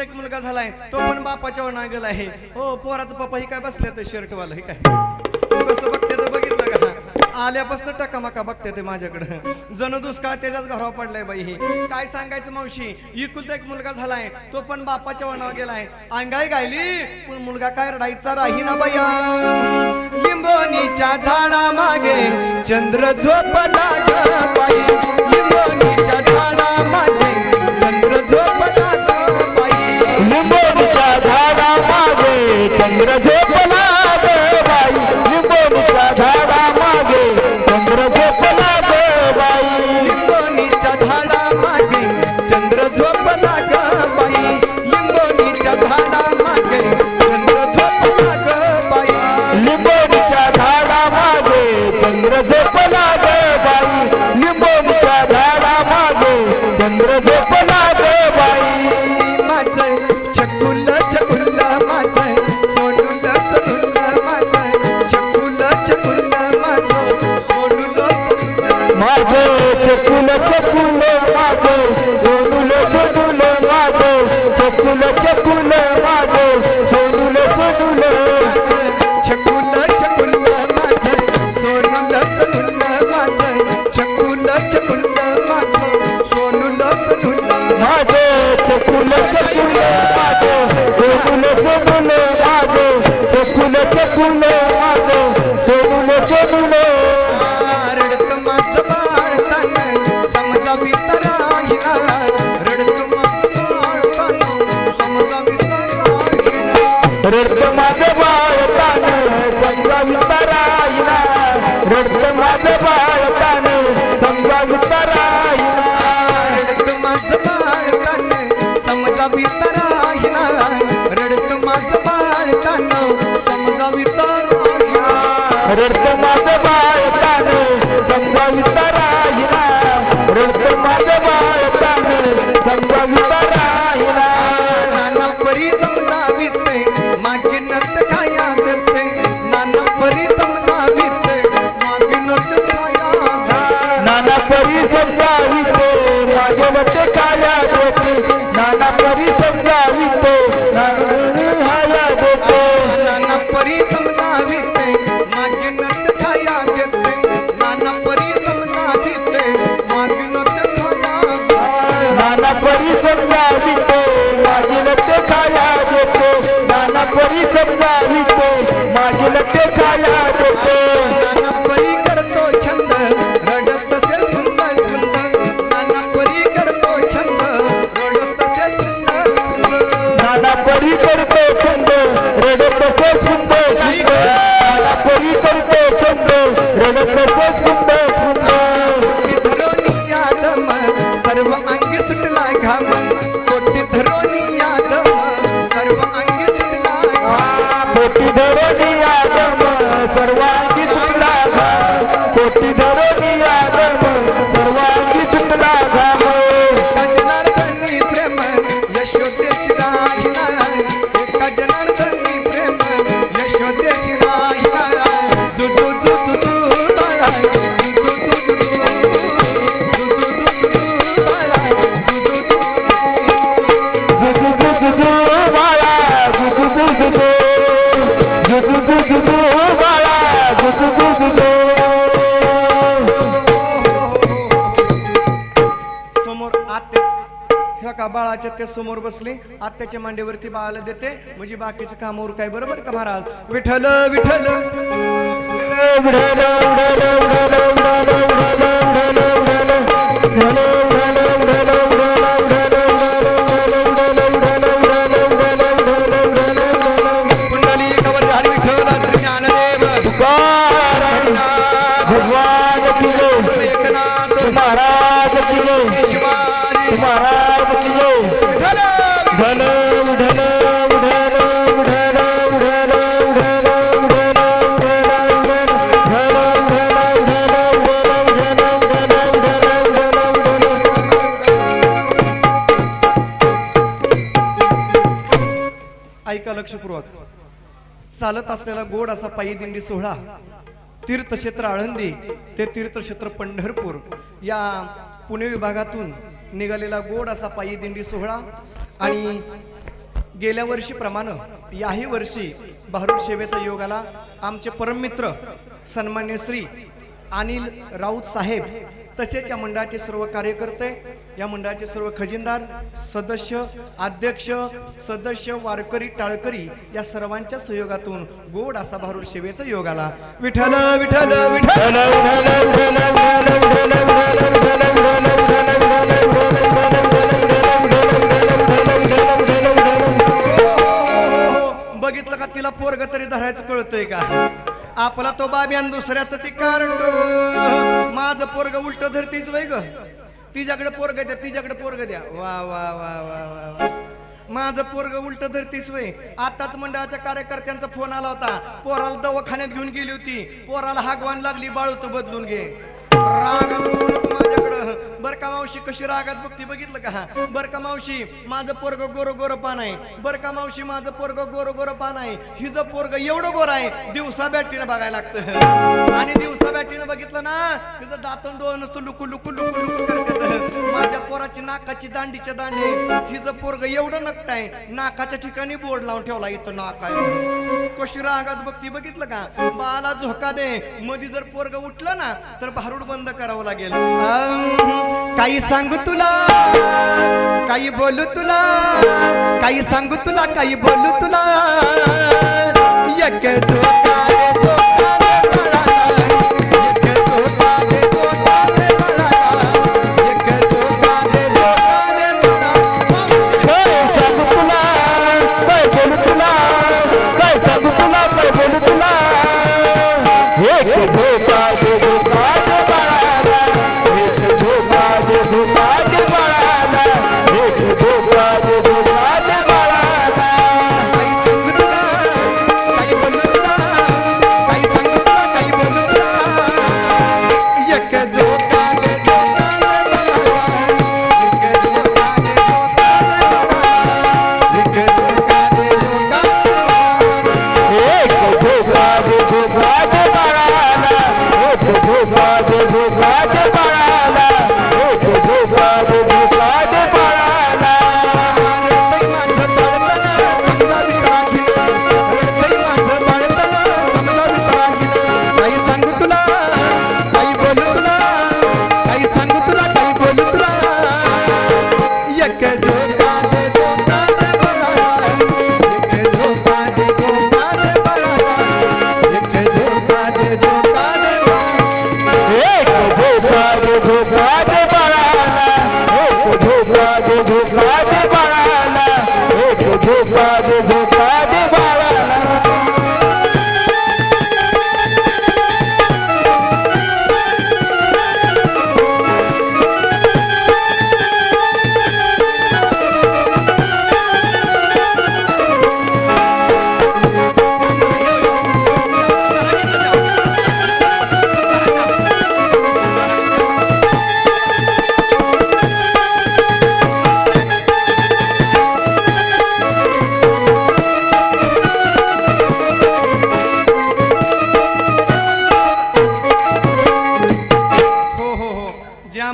एक मुलगा झालाय. तो पण बापाच्या नागल आहे हो पोराचा पप्पा ही काय बसले तर शर्ट वाला हे काय? आल्यापासून टकामका बघते ते माझ्याकडं. जण दुष्काळ त्याच्याच घरावर पडलाय बाई हे. काय सांगायचं मावशी? इकुलता एक मुलगा झालाय. तो पण बापाच्या वनावर गेलाय. अंगाई गायली पण मुलगा काय रडायचा राही ना बाया. लिंबोनीच्या झाडा मागे चंद्र झोपला झाडा मागे चंद्र झोपला लिंबोनीच्या झाडा मागे चंद्र झोप माझे चकुल चकुल माझे सोडून सोडून माझे चकुल चकुल माझे सोडून सोडून चकुल चकुल माझे सोडून सोडून माझे चकुल चकुल माझे सोडून सोडून माझे चकुल चकुल माझे सोडून सोडून माझे चकुल चकुल Garimpo, का बाळाच्या त्या समोर बसले आत्याच्या मांडीवरती बाळाला देते म्हणजे बाकीच्या कामावर काय बरोबर का महाराज विठल विठल विठल चालत असलेला गोड असा पायी दिंडी सोहळा तीर्थक्षेत्र आळंदी ते तीर्थक्षेत्र पंढरपूर या पुणे विभागातून निघालेला गोड असा पायी दिंडी सोहळा आणि गेल्या वर्षीप्रमाणे याही वर्षी भारूड सेवेचा योग आला. आमचे परममित्र सन्मान्य श्री अनिल राऊत साहेब तसेच या मंडळाचे सर्व कार्यकर्ते या मंडळाचे सर्व खजिनदार सदस्य अध्यक्ष सदस्य वारकरी टाळकरी या सर्वांच्या सहयोगातून गोड असा भारूड सेवेचा योग आला. विठ्ठल विठ्ठल विठ्ठल! हो, हो, हो. बघितलं का तिला पोरग तरी धरायचं कळतंय का? आपला तो बाबी आणि दुसऱ्याचं ती कारण माझं पोरग उलट धरतीस वय ग. तिच्याकडे पोरग द्या तिच्याकडे पोरग द्या. वा वा वा वा वा वा. माझं पोरग उलट धरतीस वय. आताच मंडळाच्या कार्यकर्त्यांचा फोन आला होता. पोराला दवाखान्यात घेऊन गेली होती. पोराला हागवान लागली बाळूत बदलून घे. राग माझ्याकडे. बर का मावशी कशी रागात बघती बघितलं का? बर का मावशी माझं पोरग गोर गोर पान आहे. बर का मावशी माझं पोरग गोर गोर पान आहे. हिचं पोरग एवढं गोर आहे दिवसा बॅटरीनं बघायला लागतं. आणि दिवसा बॅटरीनं बघितलं ना तिचं दातून डोळ नसतो लुकू लुकू लुकू लुकू करत माझ्या पोराची नाकाची दांडीच्या दांडे. हिचं पोरग एवढं नकट आहे नाकाच्या ठिकाणी बोर्ड लावून ठेवला इथं नाक आहे. कशी रागात बघती बघितलं का? बाला झोका दे. मधी जर पोरग उठलं ना तर भारूड बंद करावं लागेल. काही सांगू तुला काही बोलू तुला काही सांगू तुला काही बोलू तुला. एक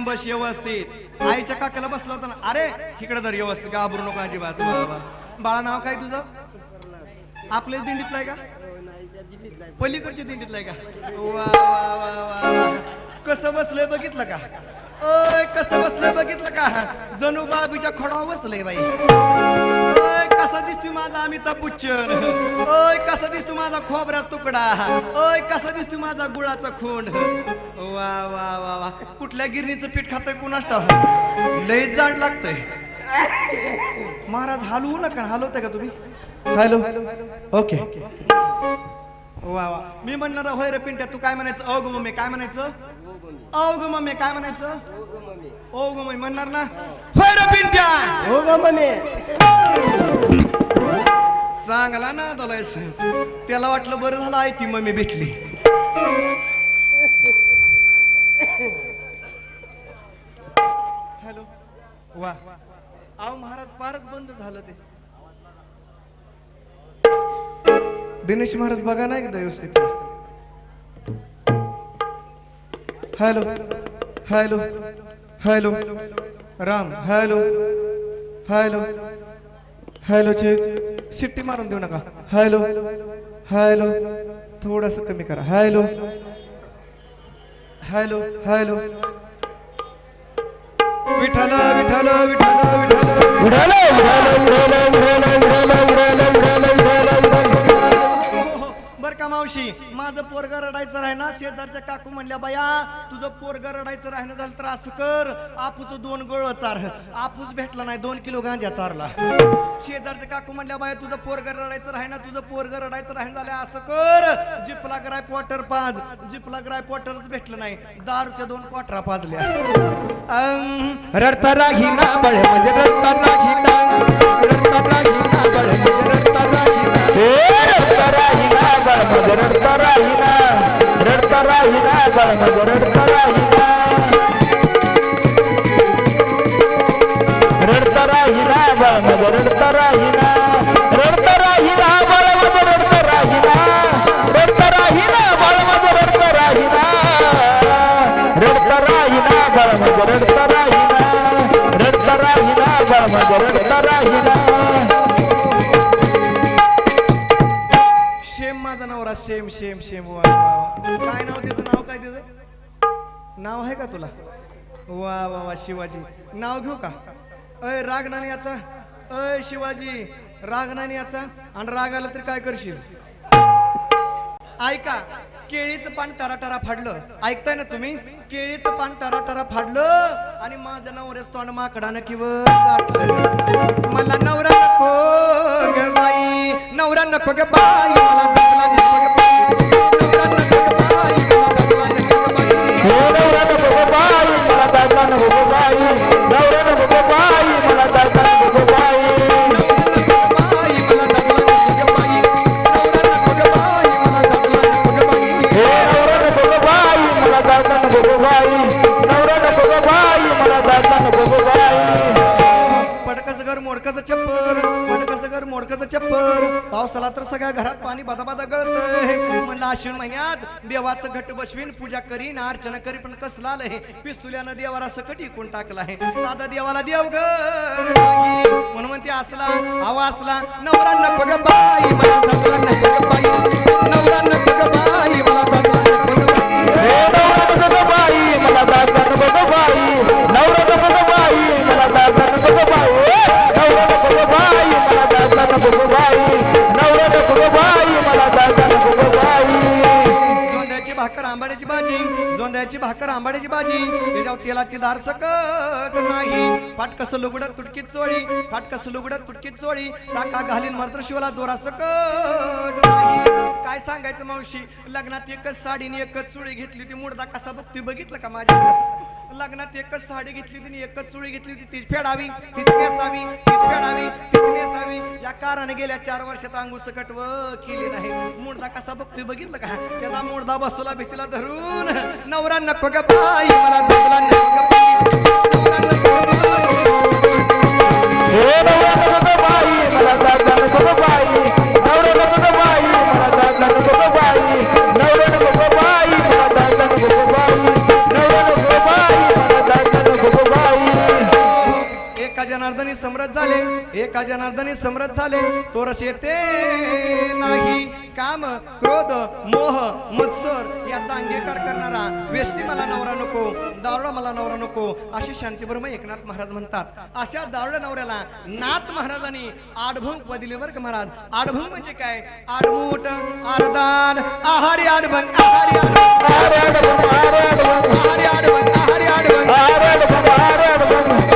बस व्यवस्थित. आईच्या काकाला बसला होता ना अरे इकडे तर व्यवस्थित घाबरू नको अजिबात. बाबा. बाळा नाव काय तुझं? आपल्याच दिंडीतलाय का? पलीकडच्या दिंडीतलाय का? वा वा वा वा वा. कसं बसलंय बघितलं का? ओय कसं बसलंय बघितलं का? जणू बाबीच्या खोडा बसलंय बाई. कसा दिसतोय माझा अमिताभ बच्चन? ओय कसा दिसतो माझा खोबऱ्यात तुकडा? ओय कसा दिसतोय माझा गुळाचा खोंड वा वा वा वा. कुठल्या गिरणीचं पीठ खातोय कुणास ठाऊक? लय जाड लागतंय. महाराज हलवू नका हलवताय का तुम्ही? Hello okay. वा वा. मी म्हणणार होय रे पिंट्या तू काय म्हणायचं? अव ग मम्मी काय म्हणायचं? अव ग मम्मी काय म्हणायचं? ओ ग मम्मी म्हणणार ना? होय रे पिंट्या! हो ग मने चांगला ना दलायचं त्याला वाटलं बरं झालं आहे ती मम्मी भेटली. हॅलो. वा. अहो महाराज फारच बंद झालं ते. दिनेश महाराज बघा ना एकदा व्यवस्थित. Hello. Hello. Hello. Ram. Hello. Hello. Hello check city मारून देऊ नका. हॅलो हॅलो थोडस कमी करा. Hello hello hello Vitthal Vitthal Vitthal Vitthal का मावशी? माझं पोरग रडायचं राही ना शेजारच्या काकू म्हणल्या बाया तुझं पोरग रडायचं राहणं झालं तर असं कर. आपूचं दोन गोळ चार. आपूच भेटला नाही दोन किलो गांजा चारला. शेजारच्या काकू म्हणल्या बाया तुझं पोरग रडायचं राही ना तुझं पोरग रडायचं राहणं झालं असं कर. जिपला ग्राय क्वार्टर पाच जिपला ग्राय क्वार्टरच भेटलं नाही दारूच्या दोन क्वार्टरा पाजल्या. रडता राही ना बळ म्हणजे रडता राही ना रडता राही राहिना रडता राहिना रडता राहिना गळमग रडता राहिना रडता राहिना गळमग रडता राहिना रडता राहिना गळमग रडता राहिना रडता राहिना गळमग रडता राहिना रडता राहिना गळमग रडता राहिना रडता राहिना गळमग रडता राहिना. माझा नवरा शेम शेम शेम वा वा काय नाव तिचं नाव काय तिचं नाव आहे का तुला? वा वा वा शिवाजी. नाव घेऊ का? अय राग नाही याचा. अय शिवाजी राग नाही याचा. आणि राग आला तर काय करशील? ऐका केळीचं पान टराटरा फाडलं. ऐकताय ना तुम्ही? केळीचं पान टराटरा फाडलं आणि माझं नवऱ्याच तोंड माकडानं किंवा चाटलं मला नवरा नको. नवरा नको ग बाई मला पावसाला तर सगळ्या घरात पाणी बदा गळत गळतंय म्हणलं आश्विन महिन्यात देवाचं घट बसवीन पूजा करीन अर्चना करी पण कसला हे पिस्तुल्यानं देवाला सकट इकून टाकलाय साधा देवाला देव ग. म्हणून म्हणते असला हवा असला नवरा नको बाई मला दाखला नको बाई नवरा नको बाई जोंधळ्याची भाकर आंबाड्याची भाजी. त्याच्यावर तेलाची दार सकट नाही. फाटकस लुगडत तुटकीत चोळी. फाटकस लुगडत तुटकीत चोळी. टाका घालीन मर्द शिवला दोरा सकट नाही. काय सांगायचं मावशी? लग्नात एकच साडीने एकच चुळी घेतली ती मुडदा कसा बघतोय? बघितलं का माझ्या? लग्नात एकच साडी घेतली होती एकच चुळी घेतली होती. तीच फेडावी तीच नेसावी तीच फेडावी तीच नेसावी. या काराने गेल्या चार वर्षात अंगू सकट व केली नाही. मुडदा कसा बघतोय बघितलं का? त्याचा मुडदा बसूला भीतीला धरून. नवरा नको ग बाई मला नको ग बाई. समृद्ध झाले. एका जनार्दनी समृद्ध झाले. तो रस येते नाही. काम क्रोध मोह मत्सर याचा अंगीकार करणारा. वेष्टी मला नवरा नको दारुडा मला नवरा नको अशी शांतीबरोबर एकनाथ महाराज म्हणतात. अशा दारुड्या नवऱ्याला नाथ महाराजांनी आडभंग पदिले बरं का महाराज? आडभंग म्हणजे काय? आडमूट आरदान आहारी आडभंग आहारी आडभंग. आरे अडबंग, आहारी आडभंग आहारी आडभंग.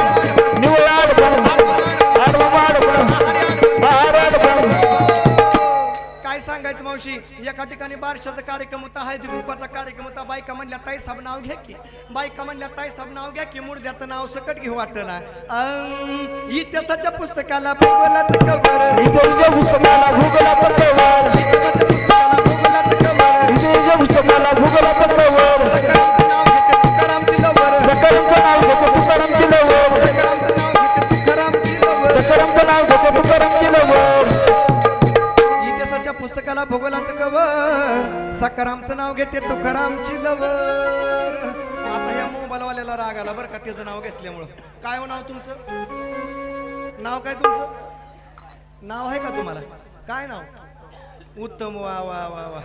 मावशी एका ठिकाणी बारशाचा कार्यक्रम होता हळदी कुंकवाचा कार्यक्रम होता. बायका म्हणल्या ताई साहेब नाव घ्या की. बायका म्हणल्या ताई साहेब नाव घ्या की मुडद्याचं नाव सकट घेऊ वाटना अं, इतिहासाच्या पुस्तकाला भूगोलाचं कवर इथे पुस्तकाला भूगोलाचं कवर इतिहासाच्या पुस्तकाला भूगोलाचं कवर इथे पुस्तकाला भूगोलाचं सकारामचं नाव घेते तुकारामची लवर आता या मोबाईलवाल्याला राग आला बरं का त्याचं नाव घेतल्यामुळं. काय हो नाव तुमचं? नाव काय तुमचं? नाव आहे का तुम्हाला? काय नाव? उत्तम वा वा वा वा.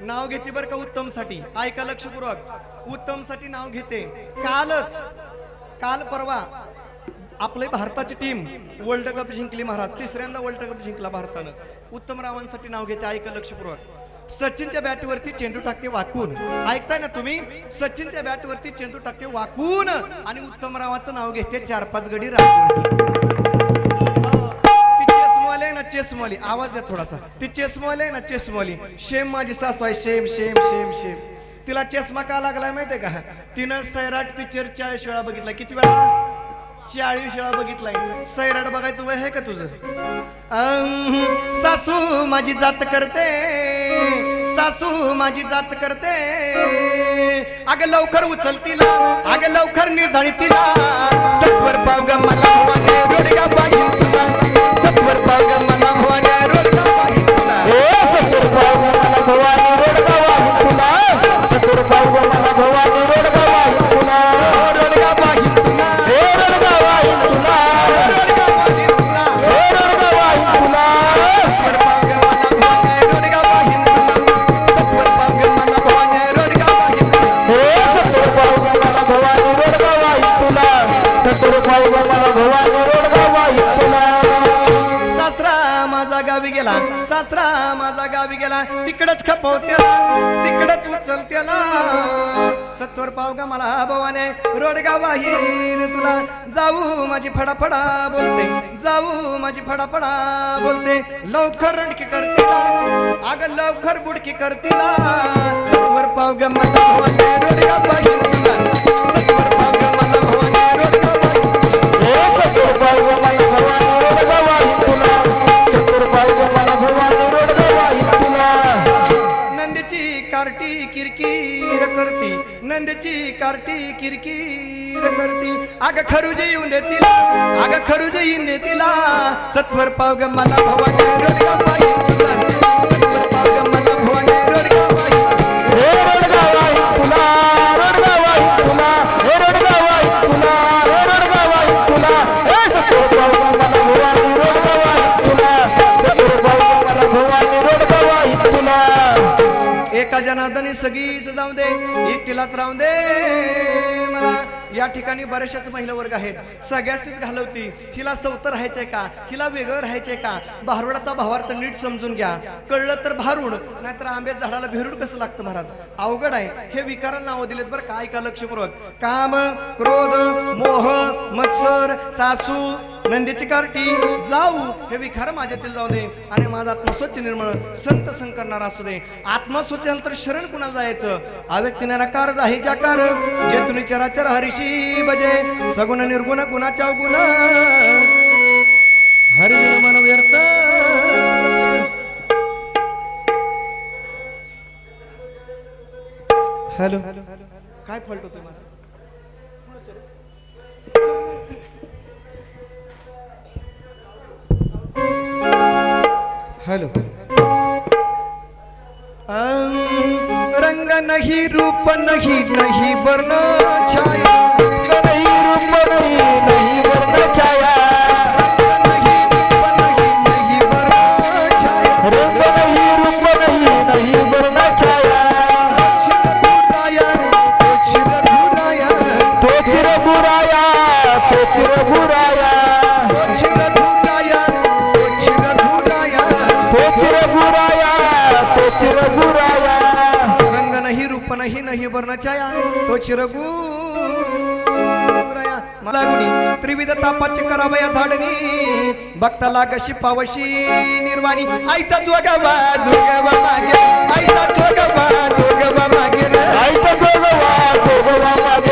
नाव घेते बरं का उत्तमसाठी ऐका लक्षपूर्वक. उत्तमसाठी नाव घेते. कालच काल परवा आपले भारताची टीम वर्ल्ड कप जिंकली महाराज. तिसऱ्यांदा वर्ल्ड कप जिंकला भारतानं. उत्तम रावांसाठी नाव घेते. ऐका लक्षपूर्वक. सचिनच्या बॅटवरती चेंडू टाकते वाकून. ऐकताय ना तुम्ही? सचिनच्या बॅटवरती चेंडू टाकते वाकून. आणि उत्तम रावाचं नाव घेते चार पाच गडी राखून. हो. ती आहे ना चेसमॉली. आवाज द्या थोडासा. ती चेसमॉली आहे ना चेसमॉली. शेम माझी सासू आहे. Same same same same. तिला चष्मा का लागलाय माहितीये का? तिनं सैराट पिक्चर चाळीस वेळा बघितला किती वेळा? चाळीस वेळा बघितलाय. सैराट बघायचं वय आहे का तुझं? सासू माझी जाच करते. सासू माझी जाच करते. अग लवकर उचल तिला अग लवकर निर्धारित तिला सत्वर पाव ग मला रोडगा पाहिजे सत्वर पाव ग मला रोडगा पाहिजे सत्वर पाव तिकडच उचल सत्वर पाव गा मला भवाने रोडगा वाहीन तुला. जाऊ माझी फडाफडा बोलते जाऊ माझी फडाफडा बोलते. लवकर रडकी करतीला अग लवकर बुडकी करतीला सत्वर पाव ग मला भवाने रोडगा वाहीन तुला. सत्वर तिची कार्टी किरकिर करती. आग खरुज येऊन दे तिला अग खरुजे येऊन दे तिला. सत्वर पाव ग मला भवाने रोडगा जनार्दनी सगळीच जाऊ दे एकटीलाच राहू दे. मला या ठिकाणी बऱ्याचशाच महिला वर्ग आहेत. सगळ्याच घालवती. हिला सवत राहायचंय का? हिला वेगळं राहायचंय का? भारुडाचा भावार्थ नीट समजून घ्या. कळलं तर भारूड नाहीतर आंब्या झाडाला भिरुड कसं लागतं महाराज? अवघड आहे. हे विकारांना नावं दिलेत बरं. का लक्षपूर्वक काम क्रोध मोह मत्सर सासू नंदीची कार्टी. जाऊ हे विखार माझ्यातील जाऊ दे. आणि माझा आत्मस्वच्छ निर्मळ संत संकरणार असू दे. आत्मा स्वच्छ तर शरण कुणाला जायचं? अव्यक्तीने नकार राही जाकार. जे तुम्ही चराचर हरिशी बजे. सगुण निर्गुण गुणाच्या गुण. हरि मन व्यर्थ. हॅलो. काय फॉल्ट होतो मला हॅलो. रंग नाही रूप नाही नाही वर्ण छाया. नाही रूप नहीं नाही छाया तो चिरगुराया. मला गुणी त्रिविध तापाची करावया झाडणी. भक्ताला कशी पावशी निर्वाणी. आईचा जोगवा जोगवा मागे. आईचा जोगवा जोगवा मागे. आईचा जोगवा जोगवा मागे.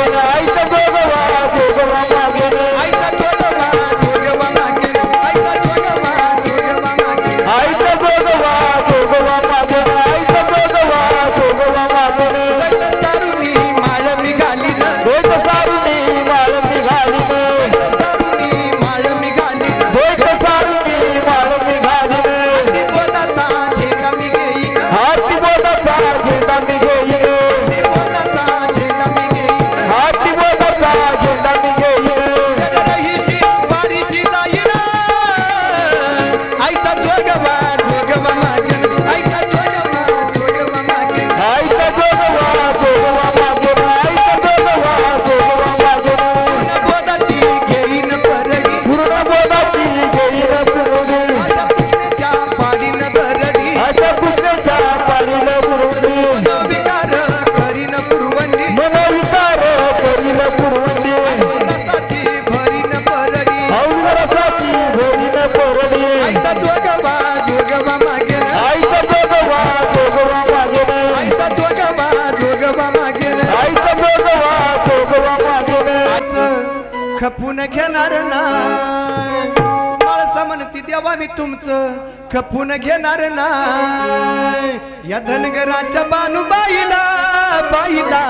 खपून घेणार नाही. या धनगराच्या बानुबाईला बाईला